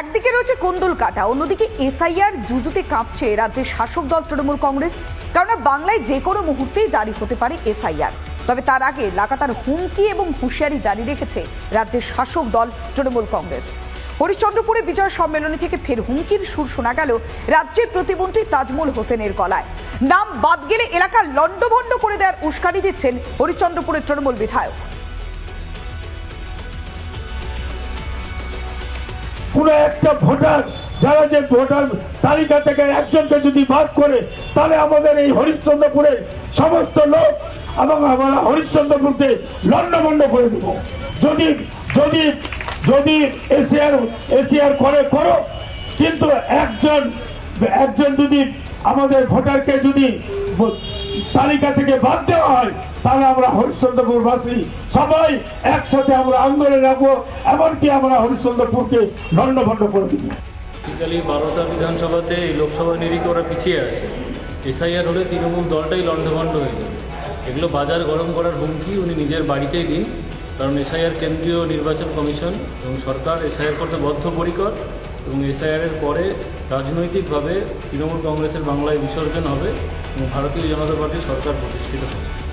একদিকে রয়েছে কোন্দল কাটা, অন্যদিকে এসআইআর জুজুতে কাঁপছে রাজ্যের শাসক দল তৃণমূল কংগ্রেস। কেননা বাংলায় যে কোনো মুহূর্তেই জারি হতে পারে এসআইআর। তবে তার আগে লাগাতার হুমকি এবং হুঁশিয়ারি জারি রেখেছে রাজ্যের শাসক দল তৃণমূল কংগ্রেস। হরিশ্চন্দ্রপুরে বিজয় সম্মেলনী থেকে ফের হুমকির সুর শোনা গেল রাজ্যের প্রতিমন্ত্রী তাজমুল হোসেনের গলায়। নাম বাদ গেলে এলাকা লণ্ডভণ্ড করে দেওয়ার উস্কানি দিচ্ছেন হরিশ্চন্দ্রপুরের তৃণমূল বিধায়ক। কোন একটা ভোটার, যারা যে ভোটার তালিকা থেকে একজনকে যদি বাদ করে, তাহলে আমাদের এই হরিশ্চন্দ্রপুরের সমস্ত লোক এবং আমরা হরিশ্চন্দ্রপুরকে লন্ডভন্ড করে দেব। যদি যদি যদি এশিয়ার এশিয়ার করে, করো। কিন্তু একজন একজন যদি আমাদের ভোটারকে যদি তালিকা থেকে বাদ দেওয়া হয়, তাহলে আমরা হরিশ্চন্দ্রপুরবাসী সবাই একসাথে আমরা আন্দোলন রাখব এমনকি আমরা হরিশ্চন্দ্রপুরকে লন্ডভন্ড করে দিব। বারোটা বিধানসভাতে এই লোকসভা নিরিখে পিছিয়ে আছে। এসআইআর হলে তৃণমূল দলটাই লণ্ডভণ্ড হয়ে যাবে। এগুলো বাজার গরম করার হুমকি উনি নিজের বাড়িতেই দিন, কারণ এসআইআর কেন্দ্রীয় নির্বাচন কমিশন এবং সরকার এসআইআর করতে বদ্ধপরিকর। এবং এসআইআরের পরে রাজনৈতিকভাবে তৃণমূল কংগ্রেসের বাংলায় বিসর্জন হবে এবং ভারতীয় জনতা পার্টির সরকার প্রতিষ্ঠিত হবে।